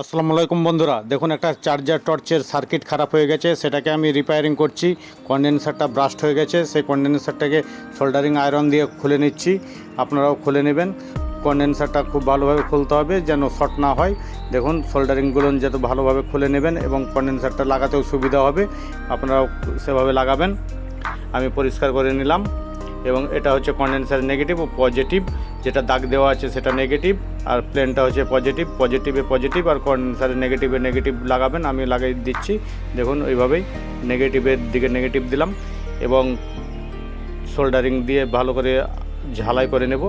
আসসালামু আলাইকুম বন্ধুরা। দেখুন, একটা চার্জার টর্চের সার্কিট খারাপ হয়ে গেছে। সেটাকে আমি রিপেয়ারিং করছি। কন্ডেন্সারটা ব্রাস্ট হয়ে গেছে। সেই কন্ডেন্সারটাকে সোল্ডারিং আয়রন দিয়ে খুলে নিচ্ছি। আপনারাও খুলে নেবেন। কন্ডেন্সারটা খুব ভালোভাবে খুলতে হবে যেন শর্ট না হয়। দেখুন সোল্ডারিংগুলো যাতে ভালোভাবে খুলে নেবেন এবং কন্ডেন্সারটা লাগাতেও সুবিধা হবে। আপনারাও সেভাবে লাগাবেন। আমি পরিষ্কার করে নিলাম। এবং এটা হচ্ছে কন্ডেন্সার নেগেটিভ ও পজিটিভ যেটা দাগ দেওয়া আছে সেটা নেগেটিভ আর প্লেনটা হচ্ছে পজিটিভ পজিটিভে পজিটিভ আর কন্ডেন্সারে নেগেটিভে নেগেটিভ লাগাবেন, আমি লাগিয়ে দিচ্ছি। দেখুন, ওইভাবেই নেগেটিভের দিকে নেগেটিভ দিলাম, এবং সোল্ডারিং দিয়ে ভালো করে ঝালাই করে নেব,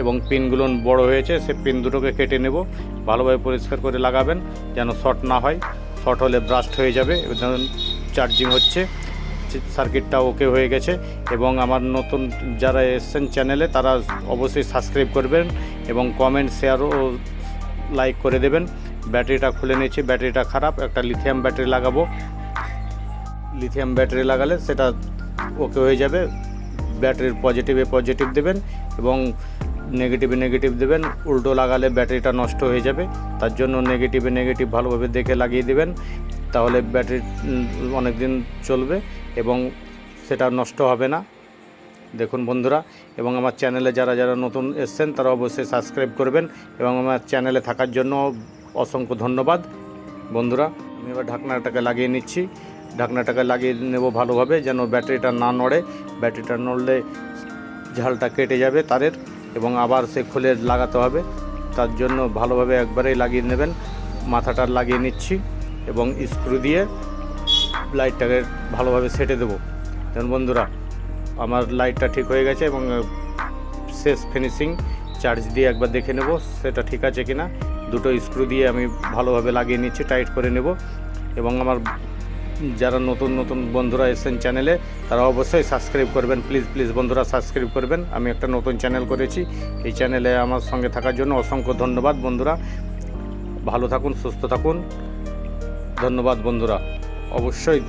এবং পিনগুলো বড় হয়েছে, সে পিন দুটোকে কেটে নেব। ভালোভাবে পরিষ্কার করে লাগাবেন, যেন শর্ট না হয়। শর্ট হলে ব্রাস্ট হয়ে যাবে চার্জিং হচ্ছে। সার্কিটটা ওকে হয়ে গেছে এবং আমার নতুন যারা এসছেন চ্যানেলে তারা অবশ্যই সাবস্ক্রাইব করবেন এবং কমেন্ট শেয়ার ও লাইক করে দেবেন। ব্যাটারিটা খুলে নিয়েছি, ব্যাটারিটা খারাপ, একটা লিথিয়াম ব্যাটারি লাগাবো। লিথিয়াম ব্যাটারি লাগালে সেটা ওকে হয়ে যাবে, ব্যাটারির পজিটিভে পজিটিভ দেবেন এবং নেগেটিভে নেগেটিভ দেবেন। উল্টো লাগালে ব্যাটারিটা নষ্ট হয়ে যাবে, তার জন্য নেগেটিভে নেগেটিভ ভালোভাবে দেখে লাগিয়ে দেবেন, তাহলে ব্যাটারি অনেক দিন চলবে। এবং সেটা নষ্ট হবে না। দেখুন বন্ধুরা, এবং আমার চ্যানেলে যারা যারা নতুন এসছেন, তারা অবশ্যই সাবস্ক্রাইব করবেন এবং আমার চ্যানেলে থাকার জন্য অসংখ্য ধন্যবাদ। বন্ধুরা, আমি এবার ঢাকনাটাকে লাগিয়ে নিচ্ছি। ঢাকনাটাকে লাগিয়ে নেব ভালোভাবে যেন ব্যাটারিটা না নড়ে। ব্যাটারিটা নড়লে ঝালটা কেটে যাবে তারের এবং আবার সে খুলে লাগাতে হবে। তার জন্য ভালোভাবে একবারেই লাগিয়ে নেবেন। মাথাটা লাগিয়ে নিচ্ছি এবং স্ক্রু দিয়ে লাইটটাকে ভালোভাবে সেটে দেবো। যেমন বন্ধুরা, আমার লাইটটা ঠিক হয়ে গেছে এবং শেষ ফিনিশিং চার্জ দিয়ে একবার দেখে নেব সেটা ঠিক আছে কিনা। দুটো স্ক্রু দিয়ে আমি ভালোভাবে লাগিয়ে নিচ্ছি টাইট করে নেব। এবং আমার যারা নতুন নতুন বন্ধুরা এসেছেন চ্যানেলে তারা অবশ্যই সাবস্ক্রাইব করবেন। প্লিজ প্লিজ বন্ধুরা সাবস্ক্রাইব করবেন। আমি একটা নতুন চ্যানেল করেছি। এই চ্যানেলে আমার সঙ্গে থাকার জন্য অসংখ্য ধন্যবাদ বন্ধুরা। ভালো থাকুন, সুস্থ থাকুন। ধন্যবাদ বন্ধুরা। অবশ্যই।